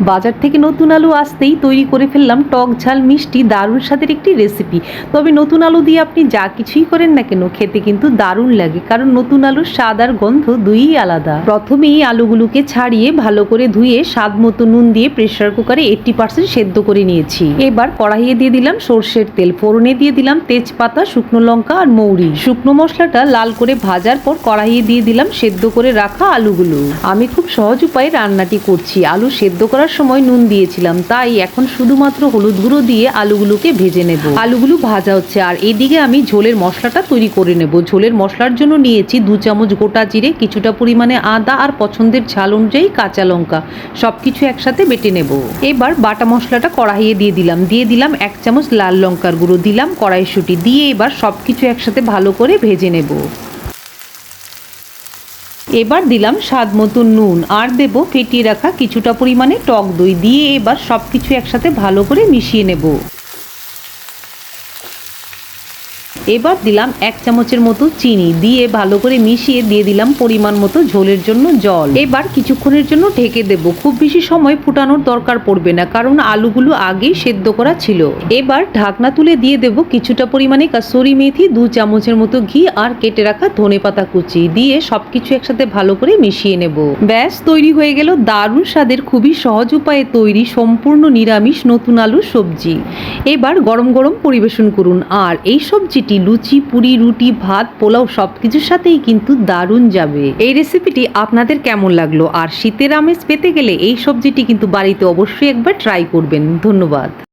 বাজার থেকে নতুন আলু আসতেই তৈরি করে ফেললাম টক ঝাল মিষ্টি দারুণ স্বাদের একটি রেসিপি তবে নতুন আলু দিয়ে আপনি যা কিছুই করেন না কেন, খেতে কিন্তু দারুণ লাগে, কারণ নতুন আলুর স্বাদ আর গন্ধ দুইই আলাদা। প্রথমেই আলুগুলোকে ছাড়িয়ে ভালো করে ধুয়ে স্বাদ মতো নুন দিয়ে প্রেসার কুকারে এইটটি পার্সেন্ট সেদ্ধ করে নিয়েছি। এবার কড়াইয়ে দিয়ে দিলাম সর্ষের তেল, ফোড়নে দিয়ে দিলাম তেজপাতা, শুকনো লঙ্কা আর মৌরি। শুকনো মশলাটা লাল করে ভাজার পর কড়াইয়ে দিয়ে দিলাম সেদ্ধ করে রাখা আলুগুলো। আমি খুব সহজ উপায়ে রান্নাটি করছি। আলু সেদ্ধ করার সময় নুন দিয়েছিলাম, তাই এখন শুধুমাত্র হলুদ গুঁড়ো দিয়ে আলুগুলোকে ভেজে নেব। আলুগুলো ভাজা হচ্ছে, আর এদিকে আমি ঝোলের মশলাটা তৈরি করে নেব। ঝোলের মশলার জন্য নিয়েছি দু চামচ গোটা জিরে, কিছুটা পরিমাণে আদা আর পছন্দের ঝাল অনুযায়ী কাঁচা লঙ্কা, সবকিছু একসাথে বেটে নেব। এবার বাটা মশলাটা কড়াইয়ে দিয়ে দিলাম দিয়ে দিলাম এক চামচ লাল লঙ্কার গুঁড়ো, দিলাম কড়াইশুঁটি, দিয়ে এবার সবকিছু একসাথে ভালো করে ভেজে নেব। এবার দিলাম স্বাদ মতো নুন, আর দেব ফেটিয়ে রাখা কিছুটা পরিমাণে টক দই দিয়ে এবার সব কিছু একসাথে ভালো করে মিশিয়ে নেব। এবার দিলাম এক চামচের মতো চিনি। দিয়ে ভালো করে মিশিয়ে দিয়ে দিলাম পরিমাণ মতো ঝোলের জন্য জল। এবার কিছুক্ষণের জন্য ঢেকে দেব। খুব বেশি সময় ফুটানোর দরকার পড়বে না, কারণ আলুগুলো আগেই সেদ্ধ করা ছিল। এবার ঢাকনা তুলে দিয়ে দেব কিছুটা পরিমাণে কাসুরি মেথি, দু চামচের মতো ঘি আর কেটে রাখা ধনে পাতা কুচি। দিয়ে সবকিছু একসাথে ভালো করে মিশিয়ে নেব। ব্যাস, তৈরি হয়ে গেল দারুণ স্বাদের, খুবই সহজ উপায়ে তৈরি, সম্পূর্ণ নিরামিষ নতুন আলু সবজি। এবার গরম গরম পরিবেশন করুন। আর এই সবজিটি লুচি, পুরি, রুটি, ভাত, পোলাও সব কিছুর সাথেই কিন্তু দারুণ যাবে। এই রেসিপিটি আপনাদের কেমন লাগল? আর শীতের আমেজ পেতে গেলে এই সবজিটি কিন্তু বাড়িতে অবশ্যই একবার ট্রাই করবেন। ধন্যবাদ।